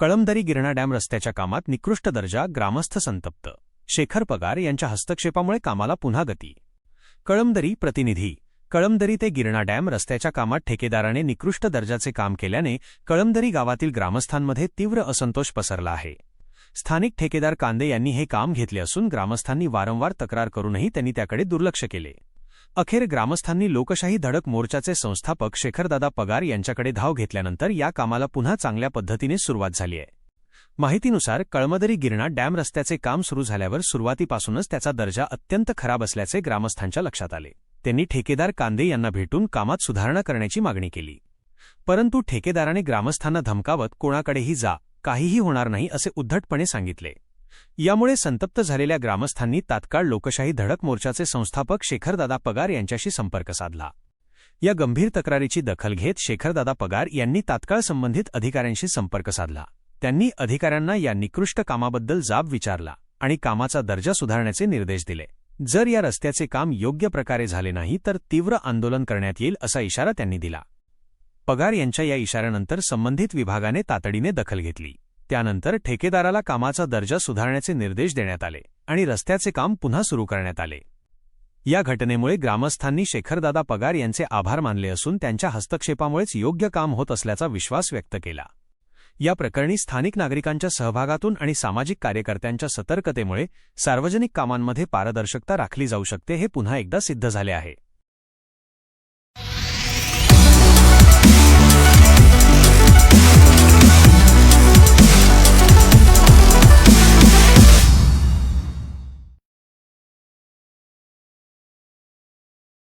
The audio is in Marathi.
कळमदरी गिरणा डॅम रस्त्याच्या कामात निकृष्ट दर्जा ग्रामस्थ संतप्त. शेखर पगार यांच्या हस्तक्षेपामुळे कामाला पुन्हा गती. कळमदरी प्रतिनिधी. कळमदरी ते गिरणा डॅम रस्त्याच्या कामात ठेकेदाराने निकृष्ट दर्जाचे काम केल्याने कळमदरी गावातील ग्रामस्थांमध्ये तीव्र असंतोष पसरला आहे. स्थानिक ठेकेदार कांदे यांनी हे काम घेतले असून ग्रामस्थांनी वारंवार तक्रार करूनही त्यांनी त्याकडे दुर्लक्ष केले. अखेर ग्रामस्थांनी लोकशाही धडक मोर्चाचे संस्थापक शेखरदादा पगार यांच्याकडे धाव घेतल्यानंतर या कामाला पुन्हा चांगल्या पद्धतीने सुरुवात झाली आहे. माहितीनुसार कळमदरी गिरणा डॅम रस्त्याचे काम सुरू झाल्यावर सुरुवातीपासूनच त्याचा दर्जा अत्यंत खराब असल्याचे ग्रामस्थांच्या लक्षात आले. त्यांनी ठेकेदार कांदे यांना भेटून कामात सुधारणा करण्याची मागणी केली. परंतु ठेकेदाराने ग्रामस्थांना धमकावत कोणाकडेही जा काहीही होणार नाही असे उद्धटपणे सांगितले. यामुळे संतप्त झालेल्या ग्रामस्थांनी तात्काळ लोकशाही धडक मोर्चाचे संस्थापक शेखरदादा पगार यांच्याशी संपर्क साधला. या गंभीर तक्रारीची दखल घेत शेखरदादा पगार यांनी तात्काळ संबंधित अधिकाऱ्यांशी संपर्क साधला. त्यांनी अधिकाऱ्यांना या निकृष्ट कामाबद्दल जाब विचारला आणि कामाचा दर्जा सुधारण्याचे निर्देश दिले. जर या रस्त्याचे काम योग्य प्रकारे झाले नाही तर तीव्र आंदोलन करण्यात येईल असा इशारा त्यांनी दिला. पगार यांच्या या इशाऱ्यानंतर संबंधित विभागाने तातडीने दखल घेतली. त्यानंतर ठेकेदाराला कामाचा दर्जा सुधारण्याचे निर्देश देण्यात आले आणि रस्त्याचे काम पुन्हा सुरू करण्यात आले. या घटनेमुळे ग्रामस्थांनी शेखरदादा पगार यांचे आभार मानले असून त्यांच्या हस्तक्षेपामुळेच योग्य काम होत असल्याचा विश्वास व्यक्त केला. या प्रकरणी स्थानिक नागरिकांच्या सहभागातून आणि सामाजिक कार्यकर्त्यांच्या सतर्कतेमुळे सार्वजनिक कामांमध्ये पारदर्शकता राखली जाऊ शकते हे पुन्हा एकदा सिद्ध झाले आहे.